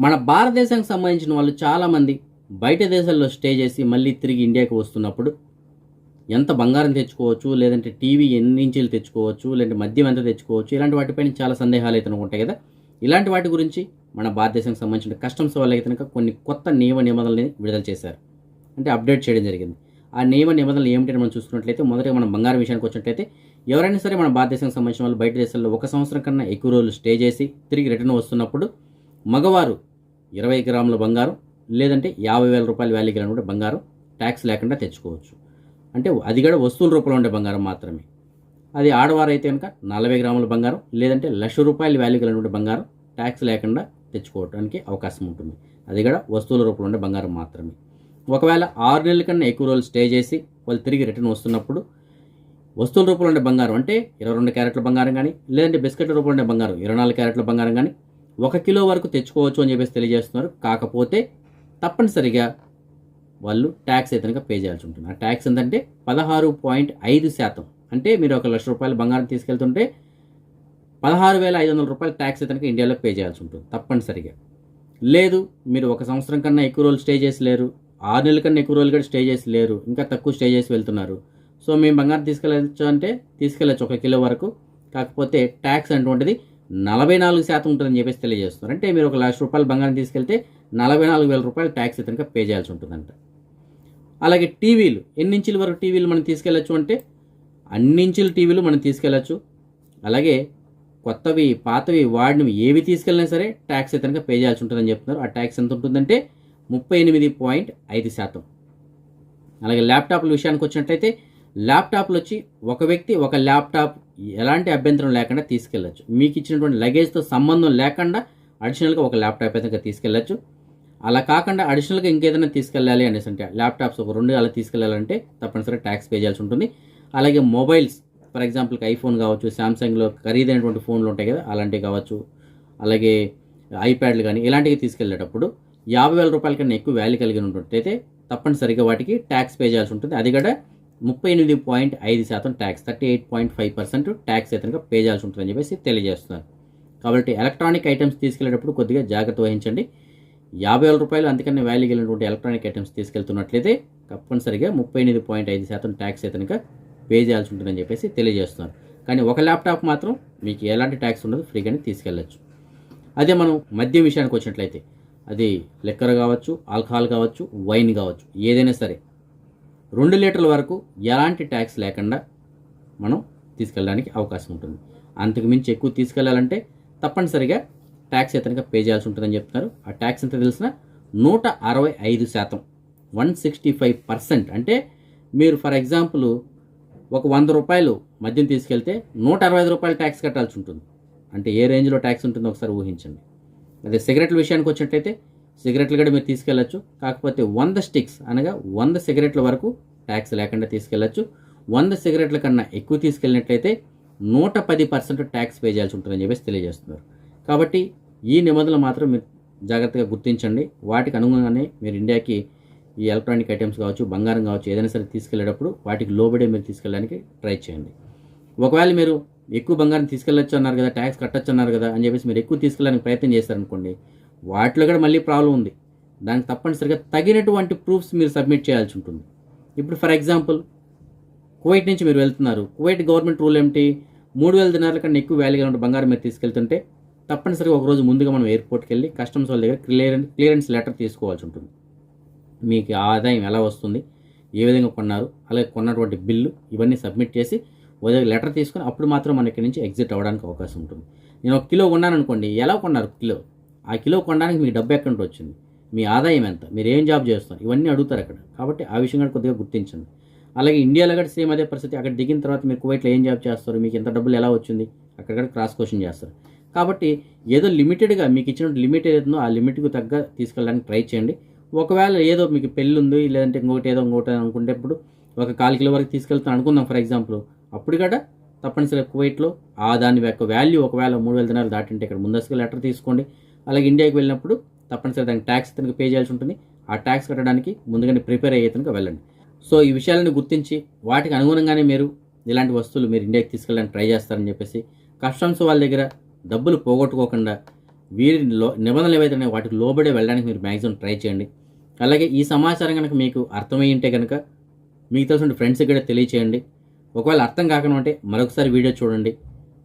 మన భారతదేశానికి సంబంధించిన వాళ్ళు చాలామంది బయట దేశాల్లో స్టే చేసి మళ్ళీ తిరిగి ఇండియాకి వస్తున్నప్పుడు ఎంత బంగారం తెచ్చుకోవచ్చు లేదంటే టీవీ ఎన్ని ఇంచులు తెచ్చుకోవచ్చు లేదంటే మద్యం ఎంత తెచ్చుకోవచ్చు ఇలాంటి వాటిపైన చాలా సందేహాలు అయితే ఉంటాయి కదా. ఇలాంటి వాటి గురించి మన భారతదేశానికి సంబంధించిన కస్టమ్స్ వాళ్ళకి అయితే కనుక కొన్ని కొత్త నియమ నిబంధనలని విడుదల చేశారు. అంటే అప్డేట్ చేయడం జరిగింది. ఆ నియమ నిబంధనలు ఏమిటని మనం చూసుకున్నట్లయితే మొదటగా మనం బంగారం విషయానికి వచ్చినట్లయితే ఎవరైనా సరే మన భారతదేశానికి సంబంధించిన వాళ్ళు బయట దేశాల్లో ఒక సంవత్సరం కన్నా ఎక్కువ రోజులు స్టే చేసి తిరిగి రిటర్న్ వస్తున్నప్పుడు మగవారు ఇరవై గ్రాముల బంగారం లేదంటే యాభై వేల రూపాయల వాల్యూ కలిగిన బంగారం ట్యాక్స్ లేకుండా తెచ్చుకోవచ్చు. అంటే అది కూడా వస్తువుల రూపంలో ఉండే బంగారం మాత్రమే. అది ఆడవారు అయితే కనుక నలభై గ్రాముల బంగారం లేదంటే లక్ష రూపాయల వాల్యూ కలిగిన బంగారం ట్యాక్స్ లేకుండా తెచ్చుకోవడానికి అవకాశం ఉంటుంది. అది కూడా వస్తువుల రూపంలో ఉండే బంగారం మాత్రమే. ఒకవేళ ఆరు నెలల కన్నా ఎక్కువ రోజులు స్టే చేసి వాళ్ళు తిరిగి రిటర్న్ వస్తున్నప్పుడు వస్తువుల రూపంలో ఉండే బంగారం అంటే ఇరవై రెండు క్యారెట్ల బంగారం కానీ లేదంటే బిస్కెట్ల రూపంలో ఉండే బంగారం ఇరవై నాలుగు క్యారెట్ల బంగారం కానీ ఒక కిలో వరకు తెచ్చుకోవచ్చు అని చెప్పేసి తెలియజేస్తున్నారు. కాకపోతే తప్పనిసరిగా వాళ్ళు ట్యాక్స్ అయితే పే చేయాల్సి ఉంటుంది. ఆ ట్యాక్స్ ఏంటంటే పదహారు పాయింట్ ఐదు శాతం. అంటే మీరు ఒక లక్ష రూపాయలు బంగారం తీసుకెళ్తుంటే పదహారు వేల ఐదు వందల రూపాయలు ట్యాక్స్ అయితే ఇండియాలో పే చేయాల్సి ఉంటుంది తప్పనిసరిగా. లేదు మీరు ఒక సంవత్సరం కన్నా ఎక్కువ రోజులు స్టే చేసి లేరు ఆరు నెలల కన్నా ఎక్కువ రోజులు కూడా స్టే చేసి లేరు ఇంకా తక్కువ స్టే చేసి వెళ్తున్నారు. సో మేము బంగారం తీసుకెళ్ళచ్చు అంటే తీసుకెళ్ళచ్చు ఒక కిలో వరకు. కాకపోతే ట్యాక్స్ అటువంటిది నలభై నాలుగు శాతం ఉంటుందని చెప్పేసి తెలియజేస్తున్నారు. అంటే మీరు ఒక లక్ష రూపాయలు బంగారం తీసుకెళ్తే నలభై నాలుగు వేల రూపాయలు ట్యాక్స్ అయితే పే చేయాల్సి ఉంటుందంట. అలాగే టీవీలు ఎన్ని ఇంచుల వరకు టీవీలు మనం తీసుకెళ్ళచ్చు అంటే అన్ని ఇంచుల టీవీలు మనం తీసుకెళ్ళచ్చు. అలాగే కొత్తవి పాతవి వాడినవి ఏవి తీసుకెళ్ళినా సరే ట్యాక్స్ అయితే పే చేయాల్సి ఉంటుందని చెప్తున్నారు. ఆ ట్యాక్స్ ఎంత ఉంటుందంటే ముప్పై ఎనిమిది పాయింట్ ఐదు శాతం. అలాగే ల్యాప్టాప్ల విషయానికి వచ్చినట్టయితే ల్యాప్టాప్లు వచ్చి ఒక వ్యక్తి ఒక ల్యాప్టాప్ ఎలాంటి అభ్యంతరం లేకుండా తీసుకెళ్ళచ్చు. మీకు ఇచ్చినటువంటి లగేజ్తో సంబంధం లేకుండా అడిషనల్గా ఒక ల్యాప్టాప్ అయితే తీసుకెళ్ళచ్చు. అలా కాకుండా అడిషనల్గా ఇంకేదైనా తీసుకెళ్ళాలి అనేసి అంటే ల్యాప్టాప్స్ ఒక రెండు అలా తీసుకెళ్ళాలంటే తప్పనిసరిగా ట్యాక్స్ పే చేయాల్సి ఉంటుంది. అలాగే మొబైల్స్ ఫర్ ఎగ్జాంపుల్కి ఐఫోన్ కావచ్చు శాంసంగ్లో ఖరీదైనటువంటి ఫోన్లు ఉంటాయి కదా అలాంటివి కావచ్చు. అలాగే ఐప్యాడ్లు కానీ ఇలాంటివి తీసుకెళ్ళేటప్పుడు యాభై వేల రూపాయల కన్నా ఎక్కువ వాల్యూ కలిగి ఉన్నట్టయితే తప్పనిసరిగా వాటికి ట్యాక్స్ పే చేయాల్సి ఉంటుంది. అది కూడా ముప్పై ఎనిమిది పాయింట్ ఐదు శాతం tax thirty eight point five percent tax అయితే పే చేయాల్సి ఉంటుందని చెప్పేసి తెలియజేస్తున్నారు. కాబట్టి ఎలక్ట్రానిక్ ఐటమ్స్ తీసుకెళ్ళేటప్పుడు కొద్దిగా జాగ్రత్త వహించండి. యాభై వేల రూపాయలు అందుకనే వాల్యూ కలిగినటువంటి ఎలక్ట్రానిక్ ఐటమ్స్ తీసుకెళ్తున్నట్లయితే తప్పనిసరిగా ముప్పై ఎనిమిది పాయింట్ ఐదు శాతం ట్యాక్స్ అయితే పే చేయాల్సి ఉంటుందని చెప్పేసి తెలియజేస్తున్నారు. కానీ ఒక ల్యాప్టాప్ మాత్రం మీకు ఎలాంటి ట్యాక్స్ ఉండదు ఫ్రీగానే తీసుకెళ్ళచ్చు. అదే మనం మద్యం విషయానికి వచ్చినట్లయితే అది లిక్కర్ కావచ్చు ఆల్కహాల్ కావచ్చు వైన్ కావచ్చు ఏదైనా సరే రెండు లీటర్ల వరకు ఎలాంటి ట్యాక్స్ లేకుండా మనం తీసుకెళ్ళడానికి అవకాశం ఉంటుంది. అంతకు మించి ఎక్కువ తీసుకెళ్ళాలంటే తప్పనిసరిగా ట్యాక్స్ ఇతనిగా పే చేయాల్సి ఉంటుందని చెప్తున్నారు. ఆ ట్యాక్స్ ఎంత తెలిసిన నూట అరవై ఐదు శాతం వన్ సిక్స్టీ ఫైవ్ పర్సెంట్ అంటే మీరు ఫర్ ఎగ్జాంపుల్ ఒక వంద రూపాయలు మద్యం తీసుకెళ్తే నూట అరవై ఐదు రూపాయలు ట్యాక్స్ కట్టాల్సి ఉంటుంది. అంటే ఏ రేంజ్లో ట్యాక్స్ ఉంటుందో ఒకసారి ఊహించండి. అదే సిగరెట్ల విషయానికి వచ్చినట్లయితే సిగరెట్లు కూడా మీరు తీసుకెళ్ళచ్చు. కాకపోతే వంద స్టిక్స్ అనగా వంద సిగరెట్ల వరకు ట్యాక్స్ లేకుండా తీసుకెళ్ళచ్చు. వంద సిగరెట్ల కన్నా ఎక్కువ తీసుకెళ్ళినట్లయితే నూట పది పర్సెంట్ ట్యాక్స్ పే చేయాల్సి ఉంటుందని చెప్పేసి తెలియజేస్తున్నారు. కాబట్టి ఈ నిబంధనలు మాత్రం మీరు జాగ్రత్తగా గుర్తించండి. వాటికి అనుగుణంగానే మీరు ఇండియాకి ఈ ఎలక్ట్రానిక్ ఐటమ్స్ కావచ్చు బంగారం కావచ్చు ఏదైనా సరే తీసుకెళ్ళేటప్పుడు వాటికి లోబడే మీరు తీసుకెళ్ళడానికి ట్రై చేయండి. ఒకవేళ మీరు ఎక్కువ బంగారం తీసుకెళ్ళొచ్చు అన్నారు కదా ట్యాక్స్ కట్టచ్చు అన్నారు కదా అని చెప్పేసి మీరు ఎక్కువ తీసుకెళ్ళడానికి ప్రయత్నం చేస్తారనుకోండి వాటిలో కూడా మళ్ళీ ప్రాబ్లం ఉంది. దానికి తప్పనిసరిగా తగినటువంటి ప్రూఫ్స్ మీరు సబ్మిట్ చేయాల్సి ఉంటుంది. ఇప్పుడు ఫర్ ఎగ్జాంపుల్ కువైట్ నుంచి మీరు వెళ్తున్నారు. కువైట్ గవర్నమెంట్ రూల్ ఏమిటి? మూడు వేల దినాల కన్నా ఎక్కువ వాల్యూ ఉన్న బంగారం మీరు తీసుకెళ్తుంటే తప్పనిసరిగా ఒక రోజు ముందుగా మనం ఎయిర్పోర్ట్కి వెళ్ళి కస్టమ్స్ వాళ్ళ దగ్గర క్లియరెన్స్ క్లియరెన్స్ లెటర్ తీసుకోవాల్సి ఉంటుంది. మీకు ఆదాయం ఎలా వస్తుంది? ఏ విధంగా కొన్నారు? అలాగే కొన్నటువంటి బిల్లు ఇవన్నీ సబ్మిట్ చేసి ఉదయం లెటర్ తీసుకొని అప్పుడు మాత్రం మన ఇక్కడి నుంచి ఎగ్జిట్ అవ్వడానికి అవకాశం ఉంటుంది. నేను ఒక కిలో కొన్నాను అనుకోండి. ఎలా కొన్నారు కిలో? ఆ కిలో కొనడానికి మీ డబ్బు ఎక్కడి వచ్చింది? మీ ఆదాయం ఎంత? మీరు ఏం జాబ్ చేస్తారు ఇవన్నీ అడుగుతారు అక్కడ. కాబట్టి ఆ విషయం కూడా కొద్దిగా గుర్తించండి. అలాగే ఇండియాలో కూడా సేమ్ అదే పరిస్థితి. అక్కడ దిగిన తర్వాత మీరు కువైట్లో ఏం జాబ్ చేస్తారు? మీకు ఎంత డబ్బులు ఎలా వచ్చింది? అక్కడ కూడా క్రాస్ క్వశ్చన్ చేస్తారు. కాబట్టి ఏదో లిమిటెడ్గా మీకు ఇచ్చిన లిమిట్ ఏదైతుందో ఆ లిమిట్కు తగ్గ తీసుకెళ్ళడానికి ట్రై చేయండి. ఒకవేళ ఏదో మీకు పెళ్ళి ఉంది లేదంటే ఇంకొకటి ఏదో ఇంకొకటి అనుకుంటే ఇప్పుడు ఒక కాలు కిలో వరకు తీసుకెళ్తాను అనుకుందాం ఫర్ ఎగ్జాంపుల్. అప్పుడు కూడా తప్పనిసరిగా కువైట్లో ఆ దాని యొక్క వాల్యూ ఒకవేళ మూడు వేల దినాలు దాటింటే ఇక్కడ ముందస్తుగా లెటర్ తీసుకోండి. అలాగే ఇండియాకి వెళ్ళినప్పుడు తప్పనిసరి దానికి ట్యాక్స్ తనకు పే చేయాల్సి ఉంటుంది. ఆ ట్యాక్స్ కట్టడానికి ముందుగానే ప్రిపేర్ అయ్యే తనక వెళ్ళండి. సో ఈ విషయాలను గుర్తించి వాటికి అనుగుణంగానే మీరు ఇలాంటి వస్తువులు మీరు ఇండియాకి తీసుకెళ్ళడానికి ట్రై చేస్తారని చెప్పేసి కస్టమ్స్ వాళ్ళ దగ్గర డబ్బులు పోగొట్టుకోకుండా వీరి లో నిబంధనలు ఏవైతే ఉన్నాయో వాటికి లోబడి వెళ్ళడానికి మీరు మ్యాక్సిమం ట్రై చేయండి. అలాగే ఈ సమాచారం కనుక మీకు అర్థమయ్యింటే ఉంటే కనుక మీకు తెలిసిన ఫ్రెండ్స్కి కూడా తెలియచేయండి. ఒకవేళ అర్థం కాకుండా ఉంటే మరొకసారి వీడియో చూడండి.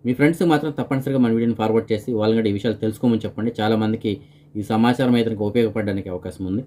మీ ఫ్రెండ్స్కి మాత్రం తప్పనిసరిగా మన వీడియోని ఫార్వర్డ్ చేసి వాళ్ళని కూడా ఈ విషయాలు తెలుసుకోమని చెప్పండి. చాలామందికి ఈ సమాచారం అయితే ఉపయోగపడడానికి అవకాశం ఉంది.